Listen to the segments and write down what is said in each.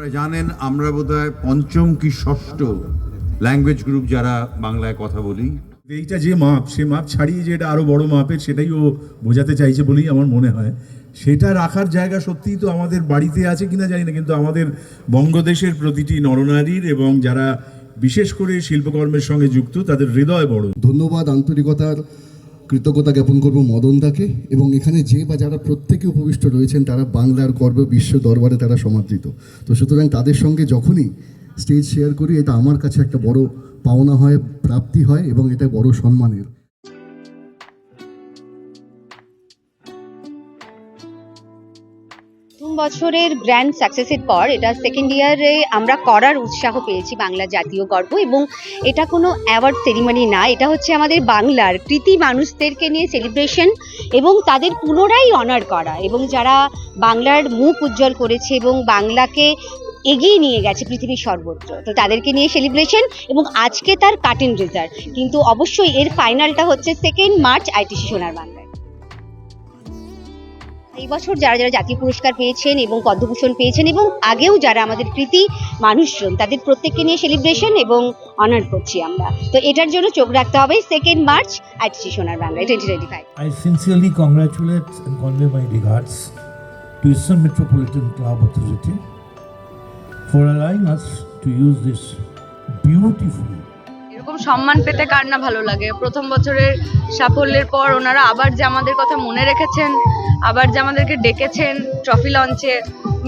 আপনারা জানেন আমরা বোধহয় পঞ্চম কি ষষ্ঠ ল্যাঙ্গুয়েজ গ্রুপ যারা বাংলায় কথা বলি। এইটা যে মাপ সে মাপ ছাড়িয়ে যে এটা আরও বড় মাপের সেটাই ও বোঝাতে চাইছে বলেই আমার মনে হয়। সেটা রাখার জায়গা সত্যিই তো আমাদের বাড়িতে আছে কিনা জানি না কিন্তু আমাদের বঙ্গদেশের প্রতিটি নরনারীর এবং যারা বিশেষ করে শিল্পকর্মের সঙ্গে যুক্ত তাদের হৃদয় বড়। ধন্যবাদ আন্তরিকতার কৃতজ্ঞতা জ্ঞাপন করব মদনদাকে এবং এখানে যে বা যারা প্রত্যেকে উপবিষ্ট রয়েছেন, তারা বাংলার গর্ব, বিশ্ব দরবারে তারা সমাদৃত। তো সুতরাং তাদের সঙ্গে যখনই স্টেজ শেয়ার করি, এটা আমার কাছে একটা বড় পাওনা হয়, প্রাপ্তি হয় এবং এটা বড় সম্মানের। প্রথম বছরের গ্র্যান্ড সাকসেসের পর এটা সেকেন্ড ইয়ারে আমরা করার উৎসাহ পেয়েছি বাংলা জাতীয় গর্ব এবং এটা কোনো অ্যাওয়ার্ড সেরিমনি না, এটা হচ্ছে আমাদের বাংলার কৃতি মানুষদেরকে নিয়ে সেলিব্রেশন এবং তাদের পুনরায় অনার করা এবং যারা বাংলার মুখ উজ্জ্বল করেছে এবং বাংলাকে এগিয়ে নিয়ে গেছে পৃথিবীর সর্বত্র, তো তাদেরকে নিয়ে সেলিব্রেশন এবং আজকে তার কাটিং রেজাল্ট কিন্তু অবশ্যই এর ফাইনালটা হচ্ছে সেকেন্ড মার্চ আইটিসি সোনার বাংলায়। এই বছর যারা যারা জাতীয় পুরস্কার পেয়েছেন এবং পদ্মভূষণ পেয়েছেন এবং আগেও যারা আমাদের কৃতি মানুষজন, তাদের প্রত্যেককে নিয়ে সেলিব্রেশন এবং অনার করছি আমরা। তো এটার জন্য চোখ রাখতে হবে। সেকেন্ড মার্চ আইটিসি সোনার বাংলায়। Twenty twenty five sincerely congratulate and convey my regards to Eastern Metropolitan Club Authority for allowing us to use this beautiful এরকম সম্মান পেতে কার না ভালো লাগে? প্রথম বছরের সাফল্যের পর ওনারা আবার যে আমাদের কথা মনে রেখেছেন, আবার যে আমাদেরকে ডেকেছেন ট্রফি লঞ্চে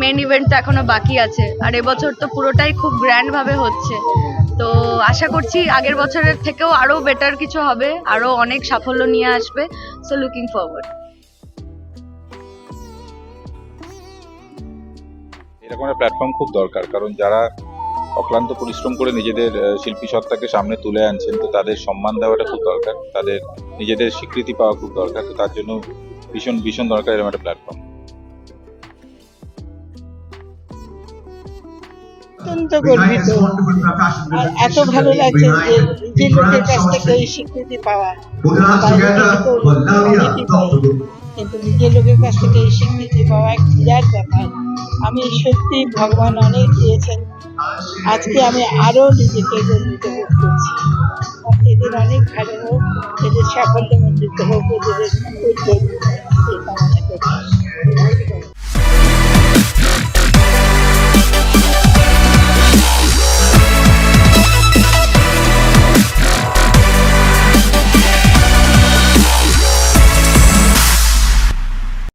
মেন ইভেন্ট তো এখনও বাকি আছে। আর এবছর তো পুরোটাই খুব গ্র্যান্ড ভাবে হচ্ছে। তো আশা করছি আগের বছরের থেকেও আরও বেটার কিছু হবে, আরও অনেক সাফল্য নিয়ে আসবে। সো লুকিং ফরওয়ার্ড এরকম একটা প্ল্যাটফর্ম খুব দরকার, কারণ যারা অক্লান্ত পরিশ্রম করে নিজেদের শিল্পী সত্তাকে সামনে তুলে আনছেন তো তাদের সম্মান দেওয়াটা খুব দরকার। তাদের নিজেদের স্বীকৃতি পাওয়া খুব দরকার তো তার জন্য ভীষণ ভীষণ দরকার এরকম একটা প্ল্যাটফর্ম অত্যন্ত গর্বিত। আর এত ভালো লাগছে যে যে লোকের কাছ থেকে এই স্বীকৃতি পাওয়া। কিন্তু নিজের লোকের কাছ থেকে এই স্বীকৃতি পাওয়া এক বিরাট ব্যাপার। আমি সত্যি ভগবান অনেক দিয়েছেন। আজকে আমি আরও নিজেকে গর্বিত বোধ করছি। এদের অনেক ভালো হোক, এদের সাফল্য মন্ডিত হোক, এদের উদ্যোগ এই কামনা করছি